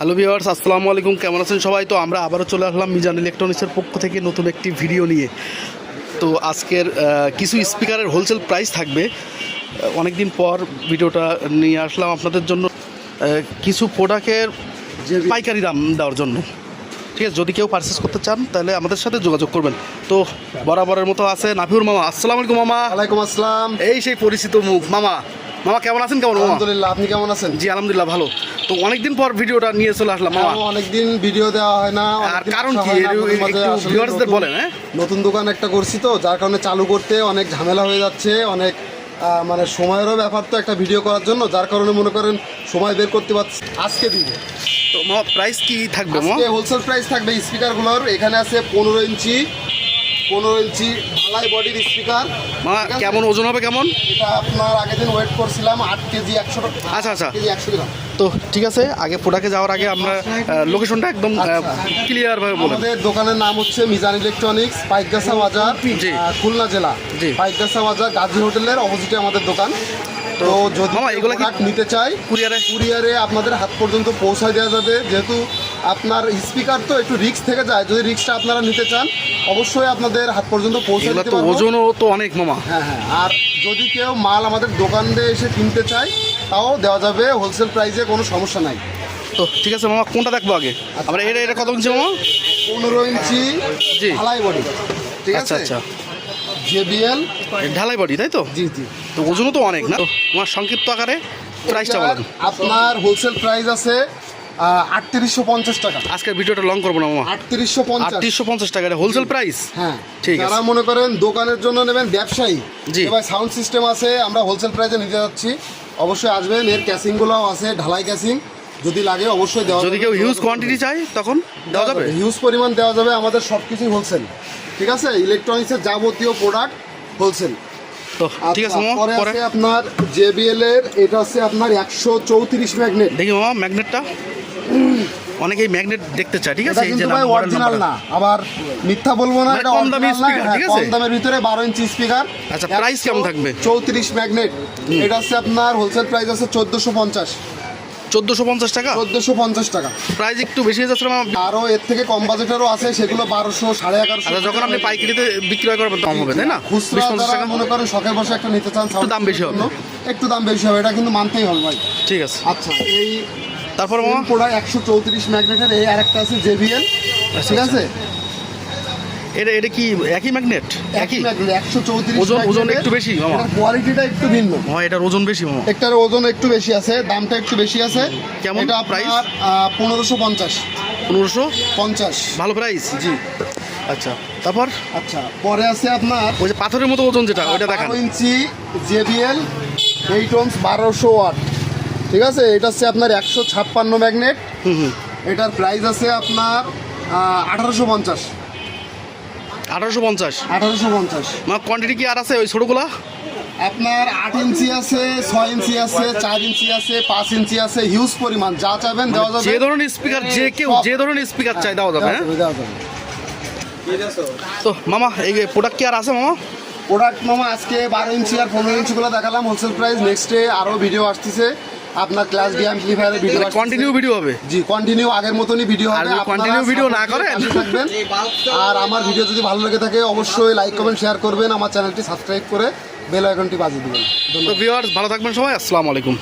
Hello viewers আসসালামু আলাইকুম। কেমন আছেন সবাই? তো আমরা আবারও চলে আসলাম মিজান ইলেকট্রনিক্সের পক্ষ থেকে নতুন একটি ভিডিও নিয়ে। তো আজকের কিছু স্পিকারের হোলসেল প্রাইস থাকবে। অনেক দিন পর ভিডিওটা নিয়ে আসলাম আপনাদের জন্য। কিছু প্রোডাক্টের যে পাইকারি দাম দেওয়ার জন্য। ঠিক আছে যদি কেউ পারচেস করতে চান তাহলে আমাদের সাথে যোগাযোগ করবেন। তো বরাবরের মতো আছে নাফিউর মামা। আসসালামু আলাইকুম মামা। ওয়ালাইকুম আসসালাম। এই সেই পরিচিত মুখ। মামা মামা কেমন আছেন? কেমন আলহামদুলিল্লাহ আপনি কেমন আছেন? জি আলহামদুলিল্লাহ ভালো। তো অনেকদিন পর ভিডিওটা নিয়ে চলে আসলাম মামা। অনেকদিন ভিডিও দেওয়া হয় না আর কারণ কি? ভিউয়ার্সদের নতুন- বলেন হ্যাঁ? নতুন দোকান একটা করছি তো যার কারণে চালু করতে অনেক ঝামেলা হয়ে যাচ্ছে অনেক মানে সময়েরও ব্যাপার তো একটা ভিডিও করার জন্য যার কারণে মনে করেন সময় বের করতে পারছি। আজকে দিব তো মামা প্রাইস কি থাকবে আজকে হোলসেল প্রাইস থাকবে স্পিকারগুলোর এখানে আছে পনেরো ইঞ্চি পনেরো ইঞ্চি ঢালাই বডির স্পিকার। মামা কেমন ওজন হবে কেমন? এটা আপনার আগের দিন ওয়েট করছিলাম আট কেজি একশো আচ্ছা, আচ্ছা। কেজি একশো গ্রাম। তো ঠিক আছে আগে প্রোডাক্টে যাওয়ার আগে আমরা লোকেশনটা একদম ক্লিয়ারভাবে ক্লিয়ার আমাদের দোকানের নাম হচ্ছে মিজান ইলেকট্রনিক্স পাইকগাছা বাজার জি। খুলনা জেলা। জি। পাইকগাছা বাজার গাজী হোটেলের অপোজিটে আমাদের দোকান। তো যদি এগুলা নিতে চাই কুরিয়ারে কুরিয়ারে আপনাদের হাত পর্যন্ত পৌঁছায় দেওয়া যাবে। যেহেতু আপনার স্পিকার তো একটু রিস্ক থেকে যায়। যদি রিস্কটা আপনারা নিতে চান অবশ্যই আপনাদের হাত পর্যন্ত পৌঁছে দিতে তো পারব। ওজনও তো অনেক মামা। হ্যাঁ হ্যাঁ। আর যদি কেউ মাল আমাদের দোকান দিয়ে এসে কিনতে চায় তাও দেওয়া যাবে হোলসেল প্রাইসে কোনো সমস্যা নাই। তো ঠিক আছে মামা কোনটা দেখব আগে? আমরা এটা এটা কত ইঞ্চি মামা? পনেরো ইঞ্চি জি। ঢালাই বডি ঠিক আচ্ছা আছে? আচ্ছা। জেবিএল ঢালাই বডি তাই তো? জি জি। তো ওজনও তো অনেক না? তোমার সংক্ষিপ্ত আকারে প্রাইসটা বলেন আপনার হোলসেল প্রাইস আছে আটত্রিশশো পঞ্চাশ টাকা। আজকের ভিডিওটা লং করব না মামা। আটত্রিশশো পঞ্চাশ। আটত্রিশশো পঞ্চাশ টাকা হোলসেল প্রাইস হ্যাঁ। ঠিক। যারা মনে করেন দোকানের জন্য নেবেন ব্যবসায়ী জি। এবার সাউন্ড সিস্টেম আছে আমরা হোলসেল প্রাইসে নিতে যাচ্ছি। অবশ্যই আসবেন এর ক্যাসিংগুলোও আছে ঢালাই ক্যাসিং যদি লাগে অবশ্যই দেওয়া যদি কেউ হিউজ কোয়ান্টিটি চায় তখন দেওয়া যাবে। হিউজ পরিমাণ দেওয়া যাবে আমাদের সব কিছুই হোলসেল ঠিক আছে? ইলেকট্রনিক্সের যাবতীয় প্রোডাক্ট হোলসেল তো ঠিক আছে মামা পরে পরে। আছে আপনার জেবিএল এর এটা হচ্ছে আপনার একশো চৌত্রিশ ম্যাগনেট দেখি মামা ম্যাগনেটটা অনেকেই ম্যাগনেট দেখতে চায় ঠিক আছে এই যে কিন্তু অরিজিনাল না আবার মিথ্যা বলব না মানে এটা কম দামি original না, speaker, হ্যাঁ, ঠিক আছে? কম দামের ভিতরে বারো ইঞ্চি স্পিকার আচ্ছা, প্রাইস কেমন থাকবে? চৌত্রিশ ম্যাগনেট এটা হচ্ছে আপনার হোলসেল প্রাইস আছে চোদ্দশো পঞ্চাশ। চোদ্দোশো পঞ্চাশ টাকা? চোদ্দশো পঞ্চাশ টাকা। প্রাইস একটু বেশি হয়ে যাচ্ছে? আরও এর থেকে কম বাজেটেরও আছে সেগুলো বারোশো সাড়ে এগারোশো আচ্ছা যখন আপনি পাইকারিতে বিক্রয় করবেন কম হবে তাই না? খুচরা টাকা। মনে করেন শখের বসে একটা নিতে চান একটু দাম বেশি হবে। একটু দাম বেশি হবে এটা কিন্তু মানতেই হবে ভাই। ঠিক আছে। আচ্ছা এই তারপর মামা? প্রোডাক্ট একশো চৌত্রিশ ম্যাগনেটের এই আরেকটা আছে জেবিএল ঠিক আছে? এটা এটা কি একই ম্যাগনেট একই একশো চৌত্রিশ ওজন- ওজন একটু বেশি, মামা। কোয়ালিটিটা একটু ভিন্ন। মামা এটার ওজন বেশি মামা। একটার ওজন একটু বেশি আছে দামটা একটু বেশি আছে। কেমন এটা? আপনার পনেরোশো পঞ্চাশ। পনেরোশো? পঞ্চাশ। ভালো প্রাইস জি। আচ্ছা তারপর? আচ্ছা পরে আছে আপনার ওই যে পাথরের মতো ওজন যেটা ওইটা দেখান। ইঞ্চি জেবিএল এইট ওমস বারোশো ওয়াট। ঠিক আছে? এটা হচ্ছে আপনার একশো ছাপ্পান্ন ম্যাগনেট হুম হুম। এটার প্রাইস আছে আপনার আঠারোশো পঞ্চাশ। আঠারোশো পঞ্চাশ। আঠারোশো পঞ্চাশ। মা কোয়ান্টিটি কি আর আছে ওই ছোটোগুলা? আপনার আট ইঞ্চি আছে ছয় ইঞ্চি আছে চার ইঞ্চি আছে পাঁচ ইঞ্চি আছে হিউজ পরিমাণ যা চাইবেন দেওয়া যাবে যে ধরনের স্পিকার যে কেউ যে ধরনের স্পিকার চাই দেওয়া যাবে হ্যাঁ? দেওয়া যাবে। তো মামা এই প্রোডাক্ট কি আর আছে মামা? প্রোডাক্ট মামা আজকে বারো ইঞ্চি আর পনেরো ইঞ্চিগুলো দেখালাম হোলসেল প্রাইস নেক্সটে আরও ভিডিও আসতেছে। আপনার ক্লাস ডি অ্যাম্পলিফায়ারের ভিডিও কন্টিনিউ ভিডিও হবে? জি কন্টিনিউ আগের মতনই ভিডিও আর হবে। continue video না করে করেন? থাকবেন। আর আমার ভিডিও যদি ভালো লেগে থাকে অবশ্যই লাইক কমেন্ট শেয়ার করবেন। আমার চ্যানেলটি সাবস্ক্রাইব করে বেল আইকনটি বাজিয়ে দেবেন। তো ভিউয়ার্স ভালো থাকবেন সবাই। আসসালামু আলাইকুম।